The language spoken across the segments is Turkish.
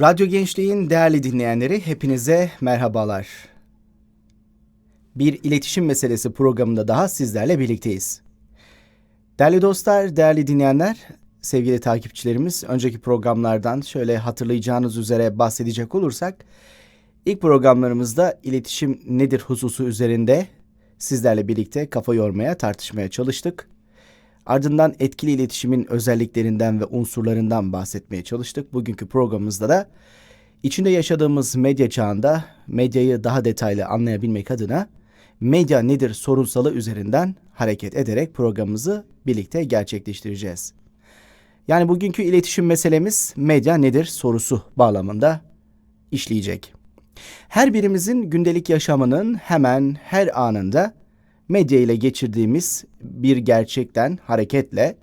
Radyo Gençliğin değerli dinleyenleri hepinize merhabalar. Bir iletişim meselesi programında daha sizlerle birlikteyiz. Değerli dostlar, değerli dinleyenler, sevgili takipçilerimiz, önceki programlardan şöyle hatırlayacağınız üzere bahsedecek olursak, ilk programlarımızda iletişim nedir hususu üzerinde sizlerle birlikte kafa yormaya, tartışmaya çalıştık. Ardından etkili iletişimin özelliklerinden ve unsurlarından bahsetmeye çalıştık. Bugünkü programımızda da içinde yaşadığımız medya çağında medyayı daha detaylı anlayabilmek adına medya nedir sorunsalı üzerinden hareket ederek programımızı birlikte gerçekleştireceğiz. Yani bugünkü iletişim meselemiz medya nedir sorusu bağlamında işleyecek. Her birimizin gündelik yaşamının hemen her anında medya ile geçirdiğimiz bir gerçekten hareketle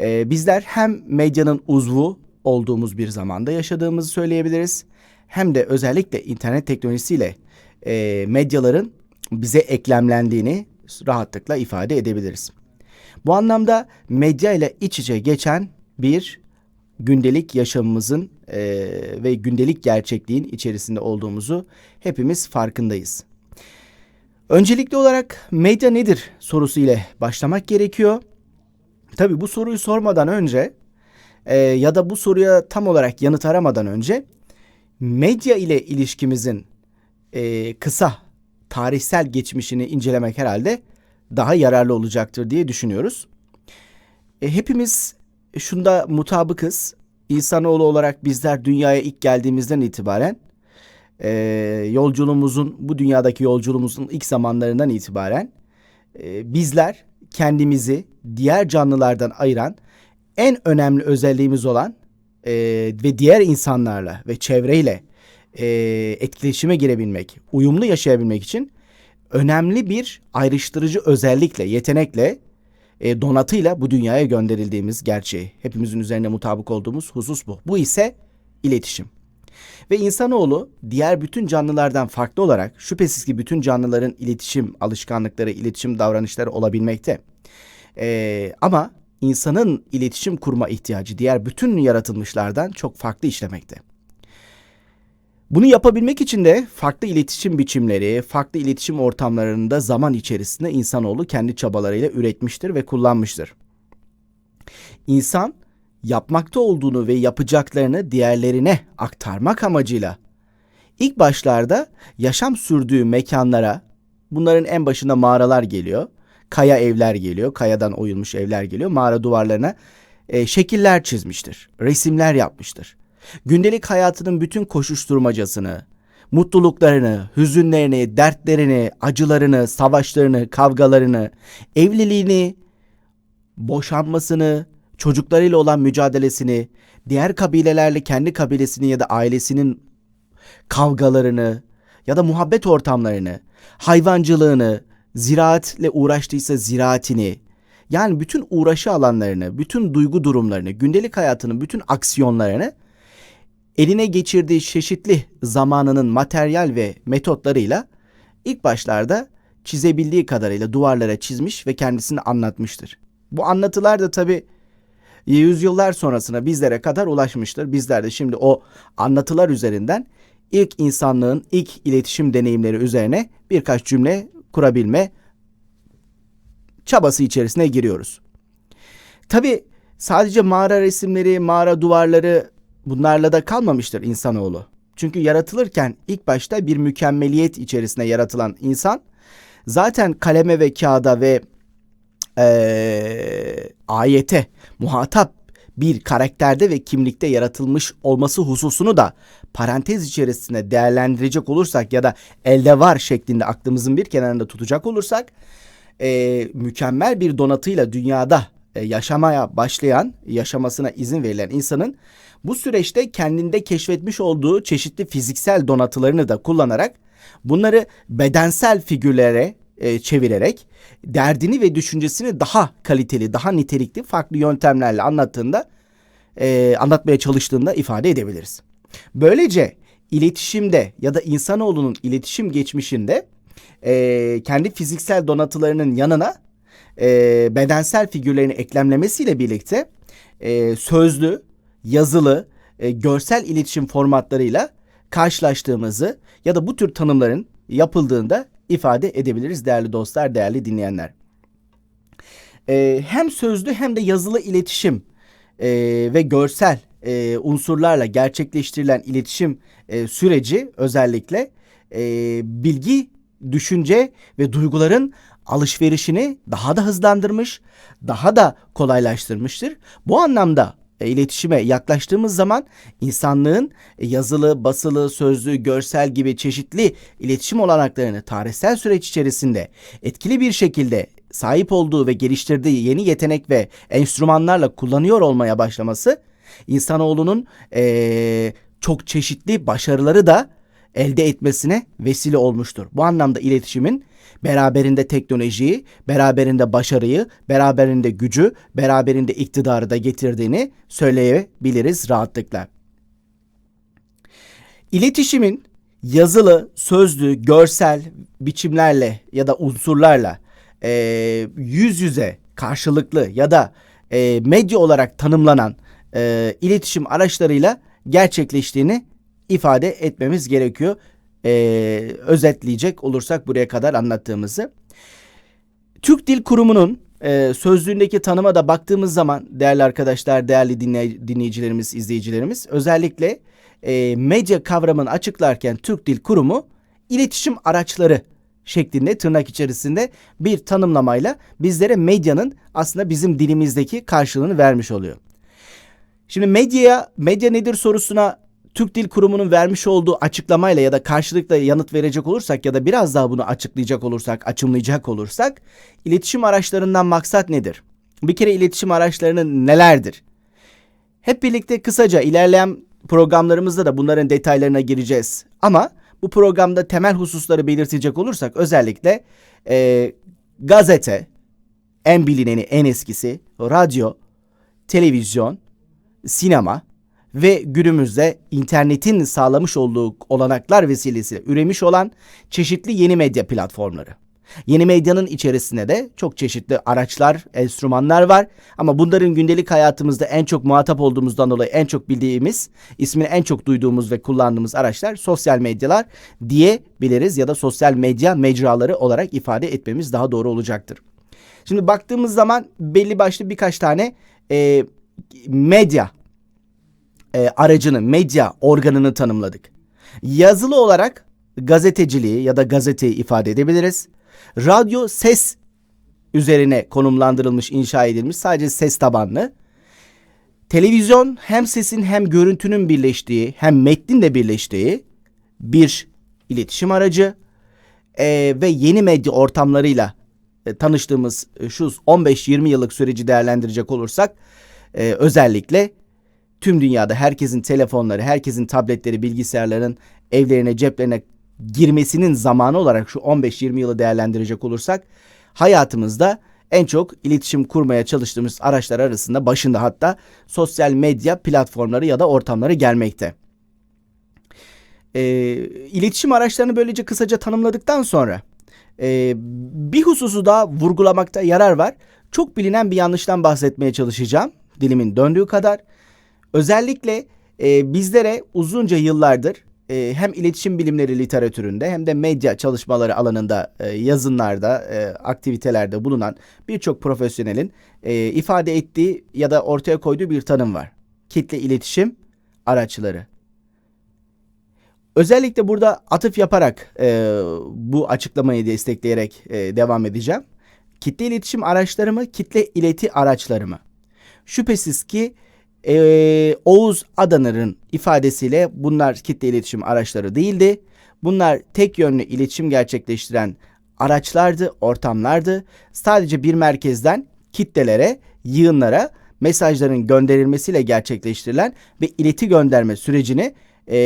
e, bizler hem medyanın uzvu olduğumuz bir zamanda yaşadığımızı söyleyebiliriz. Hem de özellikle internet teknolojisiyle e, medyaların bize eklemlendiğini rahatlıkla ifade edebiliriz. Bu anlamda medya ile iç içe geçen bir gündelik yaşamımızın e, ve gündelik gerçekliğin içerisinde olduğumuzu hepimiz farkındayız. Öncelikli olarak medya nedir sorusu ile başlamak gerekiyor. Tabi bu soruyu sormadan önce e, ya da bu soruya tam olarak yanıt aramadan önce medya ile ilişkimizin e, kısa tarihsel geçmişini incelemek herhalde daha yararlı olacaktır diye düşünüyoruz. E, hepimiz şunda mutabıkız. İnsanoğlu olarak bizler dünyaya ilk geldiğimizden itibaren e, yolculuğumuzun bu dünyadaki yolculuğumuzun ilk zamanlarından itibaren e, bizler kendimizi diğer canlılardan ayıran en önemli özelliğimiz olan e, ve diğer insanlarla ve çevreyle e, etkileşime girebilmek, uyumlu yaşayabilmek için önemli bir ayrıştırıcı özellikle, yetenekle, e, donatıyla bu dünyaya gönderildiğimiz gerçeği. Hepimizin üzerine mutabık olduğumuz husus bu. Bu ise iletişim. Ve insanoğlu diğer bütün canlılardan farklı olarak şüphesiz ki bütün canlıların iletişim alışkanlıkları, iletişim davranışları olabilmekte. Ee, ama insanın iletişim kurma ihtiyacı diğer bütün yaratılmışlardan çok farklı işlemekte. Bunu yapabilmek için de farklı iletişim biçimleri, farklı iletişim ortamlarında zaman içerisinde insanoğlu kendi çabalarıyla üretmiştir ve kullanmıştır. İnsan yapmakta olduğunu ve yapacaklarını diğerlerine aktarmak amacıyla ilk başlarda yaşam sürdüğü mekanlara bunların en başında mağaralar geliyor. Kaya evler geliyor. Kayadan oyulmuş evler geliyor. Mağara duvarlarına e, şekiller çizmiştir. Resimler yapmıştır. Gündelik hayatının bütün koşuşturmacasını, mutluluklarını, hüzünlerini, dertlerini, acılarını, savaşlarını, kavgalarını, evliliğini, boşanmasını, çocuklarıyla olan mücadelesini, diğer kabilelerle kendi kabilesini ya da ailesinin kavgalarını ya da muhabbet ortamlarını, hayvancılığını, ziraatle uğraştıysa ziraatini, yani bütün uğraşı alanlarını, bütün duygu durumlarını, gündelik hayatının bütün aksiyonlarını eline geçirdiği çeşitli zamanının materyal ve metotlarıyla ilk başlarda çizebildiği kadarıyla duvarlara çizmiş ve kendisini anlatmıştır. Bu anlatılar da tabii yüzyıllar sonrasına bizlere kadar ulaşmıştır. Bizler de şimdi o anlatılar üzerinden ilk insanlığın ilk iletişim deneyimleri üzerine birkaç cümle kurabilme çabası içerisine giriyoruz. Tabi sadece mağara resimleri, mağara duvarları bunlarla da kalmamıştır insanoğlu. Çünkü yaratılırken ilk başta bir mükemmeliyet içerisinde yaratılan insan zaten kaleme ve kağıda ve e, ayete muhatap bir karakterde ve kimlikte yaratılmış olması hususunu da parantez içerisinde değerlendirecek olursak ya da elde var şeklinde aklımızın bir kenarında tutacak olursak e, mükemmel bir donatıyla dünyada e, yaşamaya başlayan, yaşamasına izin verilen insanın bu süreçte kendinde keşfetmiş olduğu çeşitli fiziksel donatılarını da kullanarak bunları bedensel figürlere e, çevirerek derdini ve düşüncesini daha kaliteli, daha nitelikli farklı yöntemlerle anlattığında e, anlatmaya çalıştığında ifade edebiliriz. Böylece iletişimde ya da insanoğlunun iletişim geçmişinde e, kendi fiziksel donatılarının yanına e, bedensel figürlerini eklemlemesiyle birlikte e, sözlü, yazılı e, görsel iletişim formatlarıyla karşılaştığımızı ya da bu tür tanımların yapıldığında ifade edebiliriz değerli dostlar, değerli dinleyenler. E, hem sözlü hem de yazılı iletişim e, ve görsel e, unsurlarla gerçekleştirilen iletişim e, süreci özellikle e, bilgi, düşünce ve duyguların alışverişini daha da hızlandırmış, daha da kolaylaştırmıştır. Bu anlamda e, iletişime yaklaştığımız zaman insanlığın e, yazılı, basılı, sözlü, görsel gibi çeşitli iletişim olanaklarını tarihsel süreç içerisinde etkili bir şekilde sahip olduğu ve geliştirdiği yeni yetenek ve enstrümanlarla kullanıyor olmaya başlaması insanoğlunun e, çok çeşitli başarıları da elde etmesine vesile olmuştur. Bu anlamda iletişimin beraberinde teknolojiyi, beraberinde başarıyı, beraberinde gücü, beraberinde iktidarı da getirdiğini söyleyebiliriz rahatlıkla. İletişimin yazılı, sözlü, görsel biçimlerle ya da unsurlarla e, yüz yüze karşılıklı ya da e, medya olarak tanımlanan e, iletişim araçlarıyla gerçekleştiğini ifade etmemiz gerekiyor. E, özetleyecek olursak buraya kadar anlattığımızı. Türk Dil Kurumu'nun e, sözlüğündeki tanıma da baktığımız zaman değerli arkadaşlar, değerli dinley dinleyicilerimiz, izleyicilerimiz özellikle e, medya kavramını açıklarken Türk Dil Kurumu iletişim araçları şeklinde tırnak içerisinde bir tanımlamayla bizlere medyanın aslında bizim dilimizdeki karşılığını vermiş oluyor. Şimdi medyaya, medya nedir sorusuna Türk Dil Kurumu'nun vermiş olduğu açıklamayla ya da karşılıkla yanıt verecek olursak ya da biraz daha bunu açıklayacak olursak, açımlayacak olursak iletişim araçlarından maksat nedir? Bir kere iletişim araçlarının nelerdir? Hep birlikte kısaca ilerleyen programlarımızda da bunların detaylarına gireceğiz. Ama bu programda temel hususları belirtecek olursak özellikle e, gazete, en bilineni, en eskisi, radyo, televizyon, sinema ve günümüzde internetin sağlamış olduğu olanaklar vesilesiyle üremiş olan çeşitli yeni medya platformları. Yeni medyanın içerisinde de çok çeşitli araçlar, enstrümanlar var. Ama bunların gündelik hayatımızda en çok muhatap olduğumuzdan dolayı en çok bildiğimiz, ismini en çok duyduğumuz ve kullandığımız araçlar sosyal medyalar diyebiliriz ya da sosyal medya mecraları olarak ifade etmemiz daha doğru olacaktır. Şimdi baktığımız zaman belli başlı birkaç tane e, medya e, aracını, medya organını tanımladık. Yazılı olarak gazeteciliği ya da gazeteyi ifade edebiliriz. Radyo ses üzerine konumlandırılmış, inşa edilmiş sadece ses tabanlı. Televizyon hem sesin hem görüntünün birleştiği hem metnin de birleştiği bir iletişim aracı ee, ve yeni medya ortamlarıyla e, tanıştığımız şu 15-20 yıllık süreci değerlendirecek olursak e, özellikle tüm dünyada herkesin telefonları, herkesin tabletleri, bilgisayarların evlerine, ceplerine girmesinin zamanı olarak şu 15-20 yılı değerlendirecek olursak hayatımızda en çok iletişim kurmaya çalıştığımız araçlar arasında başında hatta sosyal medya platformları ya da ortamları gelmekte. E, iletişim araçlarını böylece kısaca tanımladıktan sonra e, bir hususu daha vurgulamakta yarar var. Çok bilinen bir yanlıştan bahsetmeye çalışacağım dilimin döndüğü kadar. Özellikle e, bizlere uzunca yıllardır e, hem iletişim bilimleri literatüründe hem de medya çalışmaları alanında e, yazınlarda, e, aktivitelerde bulunan birçok profesyonelin e, ifade ettiği ya da ortaya koyduğu bir tanım var. Kitle iletişim araçları. Özellikle burada atıf yaparak e, bu açıklamayı destekleyerek e, devam edeceğim. Kitle iletişim araçları mı, kitle ileti araçları mı? Şüphesiz ki ee, Oğuz Adanır'ın ifadesiyle bunlar kitle iletişim araçları değildi. Bunlar tek yönlü iletişim gerçekleştiren araçlardı, ortamlardı. Sadece bir merkezden kitlelere, yığınlara mesajların gönderilmesiyle gerçekleştirilen ve ileti gönderme sürecini e,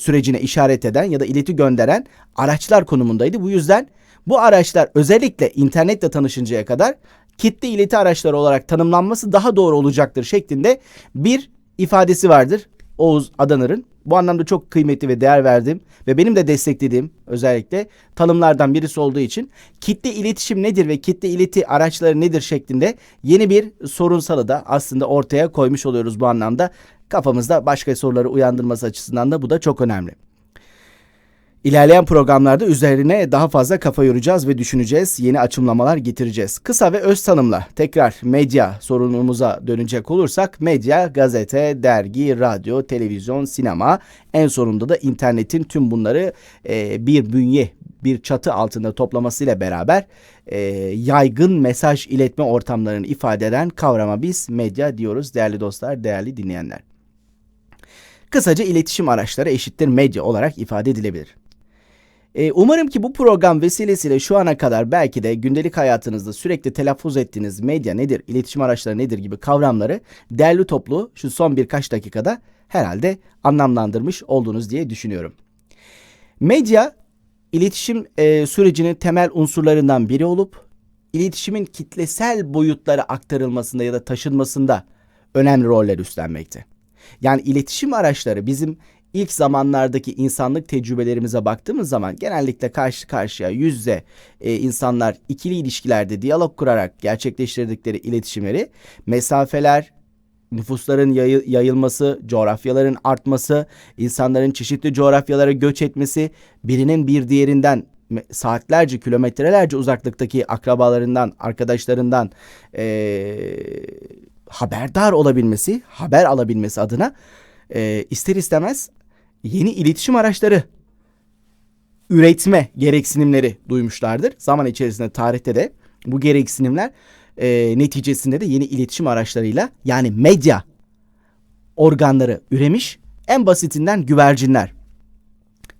sürecine işaret eden ya da ileti gönderen araçlar konumundaydı. Bu yüzden bu araçlar özellikle internetle tanışıncaya kadar kitle ileti araçları olarak tanımlanması daha doğru olacaktır şeklinde bir ifadesi vardır Oğuz Adanır'ın bu anlamda çok kıymetli ve değer verdiğim ve benim de desteklediğim özellikle tanımlardan birisi olduğu için kitle iletişim nedir ve kitle ileti araçları nedir şeklinde yeni bir sorunsalı da aslında ortaya koymuş oluyoruz bu anlamda. Kafamızda başka soruları uyandırması açısından da bu da çok önemli. İlerleyen programlarda üzerine daha fazla kafa yoracağız ve düşüneceğiz. Yeni açımlamalar getireceğiz. Kısa ve öz tanımla tekrar medya sorunumuza dönecek olursak medya, gazete, dergi, radyo, televizyon, sinema en sonunda da internetin tüm bunları e, bir bünye, bir çatı altında toplamasıyla beraber e, yaygın mesaj iletme ortamlarını ifade eden kavrama biz medya diyoruz değerli dostlar, değerli dinleyenler. Kısaca iletişim araçları eşittir medya olarak ifade edilebilir. E, umarım ki bu program vesilesiyle şu ana kadar belki de gündelik hayatınızda sürekli telaffuz ettiğiniz medya nedir, iletişim araçları nedir gibi kavramları değerli toplu şu son birkaç dakikada herhalde anlamlandırmış oldunuz diye düşünüyorum. Medya iletişim e, sürecinin temel unsurlarından biri olup iletişimin kitlesel boyutlara aktarılmasında ya da taşınmasında önemli roller üstlenmekte. Yani iletişim araçları bizim ilk zamanlardaki insanlık tecrübelerimize baktığımız zaman genellikle karşı karşıya yüz yüze e, insanlar ikili ilişkilerde diyalog kurarak gerçekleştirdikleri iletişimleri mesafeler, nüfusların yayı, yayılması, coğrafyaların artması, insanların çeşitli coğrafyalara göç etmesi, birinin bir diğerinden saatlerce, kilometrelerce uzaklıktaki akrabalarından, arkadaşlarından e, haberdar olabilmesi, haber alabilmesi adına e, ister istemez yeni iletişim araçları üretme gereksinimleri duymuşlardır. Zaman içerisinde tarihte de bu gereksinimler e, neticesinde de yeni iletişim araçlarıyla yani medya organları üremiş. En basitinden güvercinler.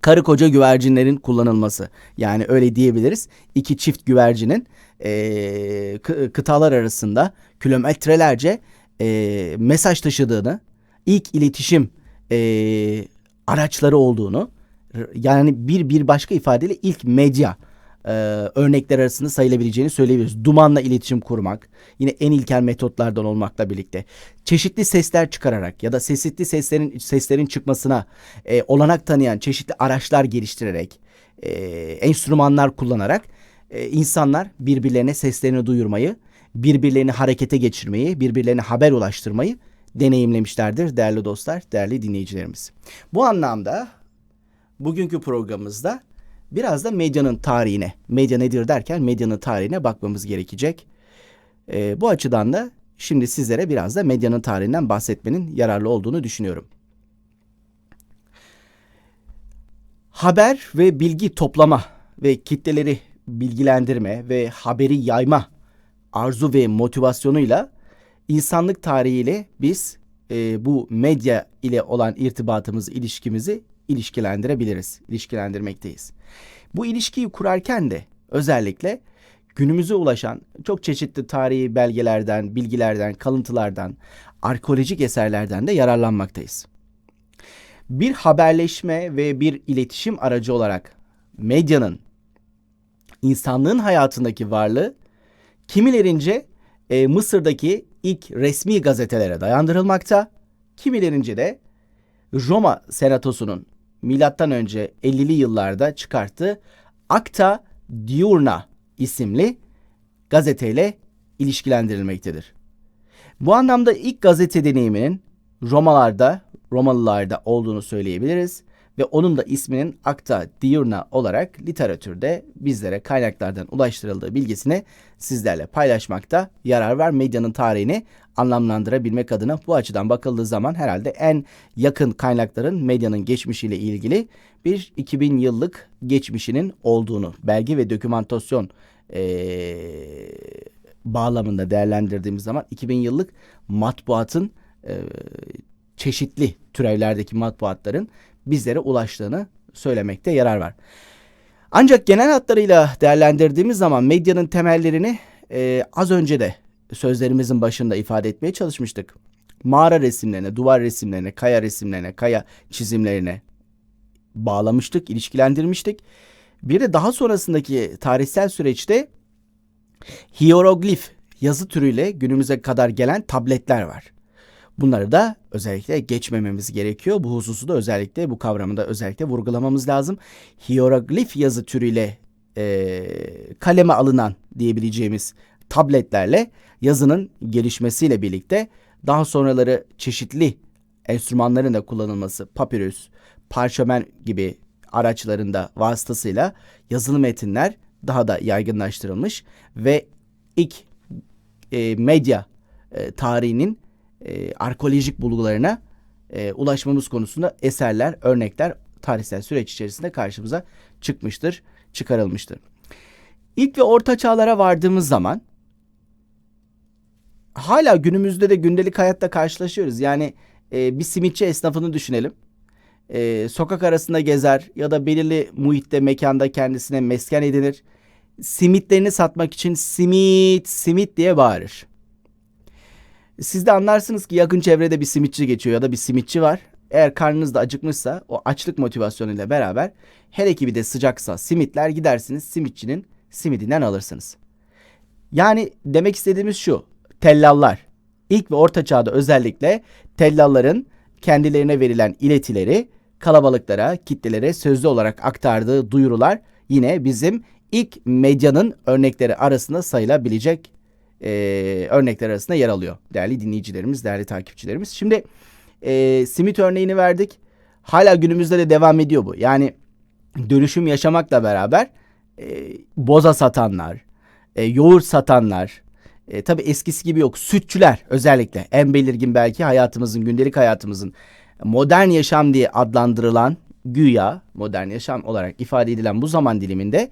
Karı koca güvercinlerin kullanılması. Yani öyle diyebiliriz. İki çift güvercinin e, kıtalar arasında kilometrelerce e, mesaj taşıdığını, ilk iletişim e, araçları olduğunu yani bir bir başka ifadeyle ilk medya e, örnekler arasında sayılabileceğini söyleyebiliriz. Dumanla iletişim kurmak yine en ilkel metotlardan olmakla birlikte çeşitli sesler çıkararak ya da sesitli seslerin seslerin çıkmasına e, olanak tanıyan çeşitli araçlar geliştirerek e, enstrümanlar kullanarak e, insanlar birbirlerine seslerini duyurmayı, birbirlerini harekete geçirmeyi, birbirlerine haber ulaştırmayı deneyimlemişlerdir değerli dostlar, değerli dinleyicilerimiz. Bu anlamda bugünkü programımızda biraz da medyanın tarihine, medya nedir derken medyanın tarihine bakmamız gerekecek. Ee, bu açıdan da şimdi sizlere biraz da medyanın tarihinden bahsetmenin yararlı olduğunu düşünüyorum. Haber ve bilgi toplama ve kitleleri bilgilendirme ve haberi yayma arzu ve motivasyonuyla insanlık tarihiyle biz e, bu medya ile olan irtibatımızı, ilişkimizi ilişkilendirebiliriz, ilişkilendirmekteyiz. Bu ilişkiyi kurarken de özellikle günümüze ulaşan çok çeşitli tarihi belgelerden, bilgilerden, kalıntılardan, arkeolojik eserlerden de yararlanmaktayız. Bir haberleşme ve bir iletişim aracı olarak medyanın insanlığın hayatındaki varlığı kimilerince e, Mısır'daki ilk resmi gazetelere dayandırılmakta. Kimilerince de Roma Senatosu'nun milattan önce 50'li yıllarda çıkarttığı Acta Diurna isimli gazeteyle ilişkilendirilmektedir. Bu anlamda ilk gazete deneyiminin Romalarda, Romalılarda olduğunu söyleyebiliriz ve onun da isminin Acta Diurna olarak literatürde bizlere kaynaklardan ulaştırıldığı bilgisini sizlerle paylaşmakta yarar var. Medyanın tarihini anlamlandırabilmek adına bu açıdan bakıldığı zaman herhalde en yakın kaynakların medyanın geçmişiyle ilgili bir 2000 yıllık geçmişinin olduğunu belge ve dokümantasyon ee, bağlamında değerlendirdiğimiz zaman 2000 yıllık matbuatın e, çeşitli türevlerdeki matbuatların bizlere ulaştığını söylemekte yarar var. Ancak genel hatlarıyla değerlendirdiğimiz zaman medyanın temellerini e, az önce de sözlerimizin başında ifade etmeye çalışmıştık. Mağara resimlerine, duvar resimlerine, kaya resimlerine, kaya çizimlerine bağlamıştık, ilişkilendirmiştik. Bir de daha sonrasındaki tarihsel süreçte hieroglif yazı türüyle günümüze kadar gelen tabletler var. Bunları da özellikle geçmememiz gerekiyor. Bu hususu da özellikle bu kavramı da özellikle vurgulamamız lazım. Hieroglif yazı türüyle e, kaleme alınan diyebileceğimiz tabletlerle yazının gelişmesiyle birlikte daha sonraları çeşitli enstrümanların da kullanılması, papyrus, parşömen gibi araçlarında vasıtasıyla yazılı metinler daha da yaygınlaştırılmış ve ilk e, medya e, tarihinin e, arkeolojik bulgularına e, ulaşmamız konusunda eserler, örnekler tarihsel süreç içerisinde karşımıza çıkmıştır, çıkarılmıştır. İlk ve orta çağlara vardığımız zaman hala günümüzde de gündelik hayatta karşılaşıyoruz. Yani e, bir simitçi esnafını düşünelim. E, sokak arasında gezer ya da belirli muhitte mekanda kendisine mesken edinir. Simitlerini satmak için simit simit diye bağırır. Siz de anlarsınız ki yakın çevrede bir simitçi geçiyor ya da bir simitçi var. Eğer karnınız da acıkmışsa o açlık motivasyonuyla beraber hele ki bir de sıcaksa simitler gidersiniz simitçinin simidinden alırsınız. Yani demek istediğimiz şu tellallar ilk ve orta çağda özellikle tellalların kendilerine verilen iletileri kalabalıklara, kitlelere sözlü olarak aktardığı duyurular yine bizim ilk medyanın örnekleri arasında sayılabilecek e, örnekler arasında yer alıyor. Değerli dinleyicilerimiz, değerli takipçilerimiz. Şimdi e, simit örneğini verdik. Hala günümüzde de devam ediyor bu. Yani dönüşüm yaşamakla beraber e, boza satanlar, e, yoğurt satanlar, e, tabii eskisi gibi yok. Sütçüler özellikle en belirgin belki hayatımızın, gündelik hayatımızın modern yaşam diye adlandırılan güya modern yaşam olarak ifade edilen bu zaman diliminde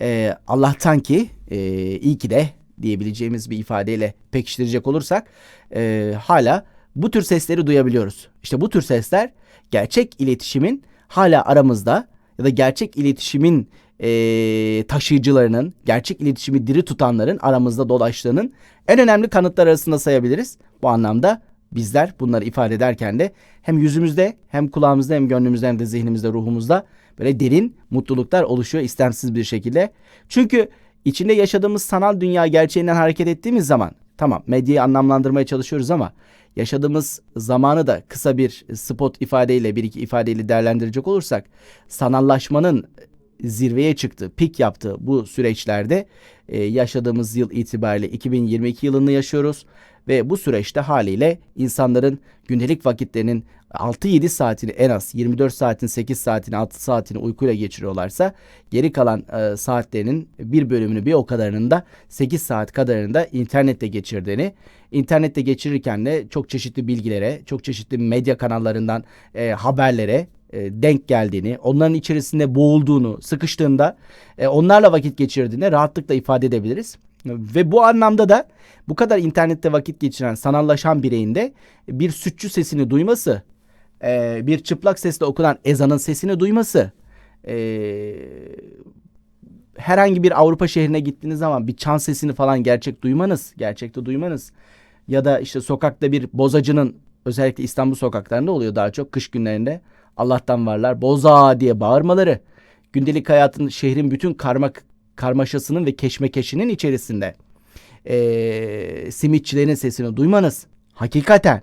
e, Allah'tan ki e, iyi ki de diyebileceğimiz bir ifadeyle pekiştirecek olursak e, hala bu tür sesleri duyabiliyoruz. İşte bu tür sesler gerçek iletişimin hala aramızda ya da gerçek iletişimin e, taşıyıcılarının, gerçek iletişimi diri tutanların aramızda dolaştığının en önemli kanıtlar arasında sayabiliriz. Bu anlamda bizler bunları ifade ederken de hem yüzümüzde hem kulağımızda hem gönlümüzde hem de zihnimizde ruhumuzda böyle derin mutluluklar oluşuyor istemsiz bir şekilde. Çünkü içinde yaşadığımız sanal dünya gerçeğinden hareket ettiğimiz zaman tamam medyayı anlamlandırmaya çalışıyoruz ama yaşadığımız zamanı da kısa bir spot ifadeyle bir iki ifadeyle değerlendirecek olursak sanallaşmanın zirveye çıktı, pik yaptı bu süreçlerde e, yaşadığımız yıl itibariyle 2022 yılını yaşıyoruz ve bu süreçte haliyle insanların gündelik vakitlerinin 6-7 saatini en az 24 saatin 8 saatini 6 saatini uykuyla geçiriyorlarsa geri kalan e, saatlerinin bir bölümünü bir o kadarının da 8 saat kadarını da internette geçirdiğini internette geçirirken de çok çeşitli bilgilere çok çeşitli medya kanallarından e, haberlere e, denk geldiğini, onların içerisinde boğulduğunu, sıkıştığında e, onlarla vakit geçirdiğini rahatlıkla ifade edebiliriz. Ve bu anlamda da bu kadar internette vakit geçiren, sanallaşan bireyin de bir sütçü sesini duyması, e, bir çıplak sesle okunan ezanın sesini duyması, e, herhangi bir Avrupa şehrine gittiğiniz zaman bir çan sesini falan gerçek duymanız, gerçekte duymanız ya da işte sokakta bir bozacının özellikle İstanbul sokaklarında oluyor daha çok kış günlerinde Allah'tan varlar. Boza diye bağırmaları. Gündelik hayatın şehrin bütün karma karmaşasının ve keşmekeşinin içerisinde e, simitçilerin sesini duymanız hakikaten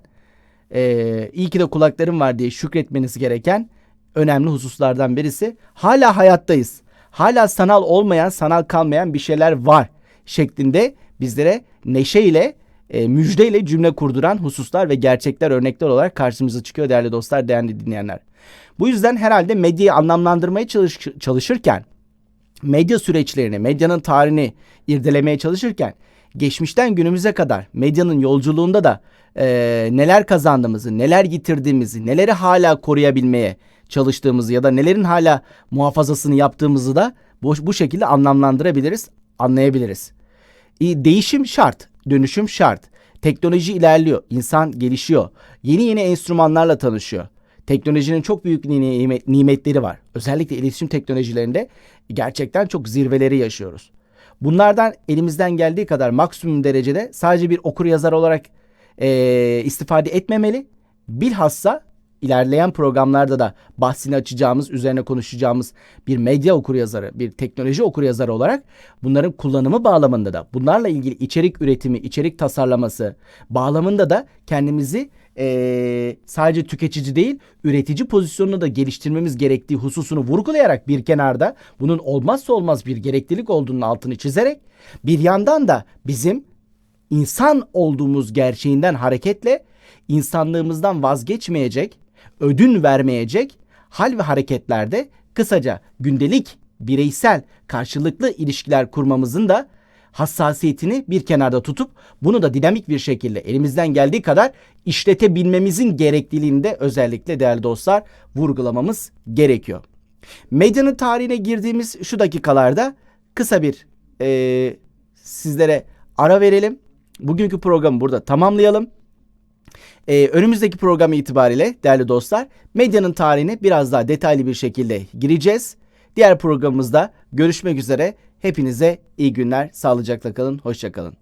e, iyi ki de kulaklarım var diye şükretmeniz gereken önemli hususlardan birisi. Hala hayattayız. Hala sanal olmayan, sanal kalmayan bir şeyler var şeklinde bizlere neşeyle, e, müjdeyle cümle kurduran hususlar ve gerçekler, örnekler olarak karşımıza çıkıyor değerli dostlar, değerli dinleyenler. Bu yüzden herhalde medyayı anlamlandırmaya çalış çalışırken, medya süreçlerini, medyanın tarihini irdelemeye çalışırken, geçmişten günümüze kadar medyanın yolculuğunda da e, neler kazandığımızı, neler yitirdiğimizi, neleri hala koruyabilmeye çalıştığımızı ya da nelerin hala muhafazasını yaptığımızı da bu, bu şekilde anlamlandırabiliriz, anlayabiliriz. E, değişim şart, dönüşüm şart. Teknoloji ilerliyor, insan gelişiyor. Yeni yeni enstrümanlarla tanışıyor. Teknolojinin çok büyük nimetleri var. Özellikle iletişim teknolojilerinde gerçekten çok zirveleri yaşıyoruz. Bunlardan elimizden geldiği kadar maksimum derecede sadece bir okur yazar olarak e, istifade etmemeli. Bilhassa ilerleyen programlarda da bahsini açacağımız, üzerine konuşacağımız bir medya okuryazarı, bir teknoloji okuryazarı olarak bunların kullanımı bağlamında da bunlarla ilgili içerik üretimi, içerik tasarlaması bağlamında da kendimizi eee, sadece tüketici değil üretici pozisyonunu da geliştirmemiz gerektiği hususunu vurgulayarak bir kenarda bunun olmazsa olmaz bir gereklilik olduğunun altını çizerek bir yandan da bizim insan olduğumuz gerçeğinden hareketle insanlığımızdan vazgeçmeyecek, ödün vermeyecek hal ve hareketlerde kısaca gündelik, bireysel, karşılıklı ilişkiler kurmamızın da hassasiyetini bir kenarda tutup bunu da dinamik bir şekilde elimizden geldiği kadar işletebilmemizin gerekliliğini de özellikle değerli dostlar vurgulamamız gerekiyor. Medyanın tarihine girdiğimiz şu dakikalarda kısa bir eee, sizlere ara verelim. Bugünkü programı burada tamamlayalım. Ee, önümüzdeki program itibariyle değerli dostlar medyanın tarihine biraz daha detaylı bir şekilde gireceğiz. Diğer programımızda görüşmek üzere. Hepinize iyi günler, sağlıcakla kalın, hoşça kalın.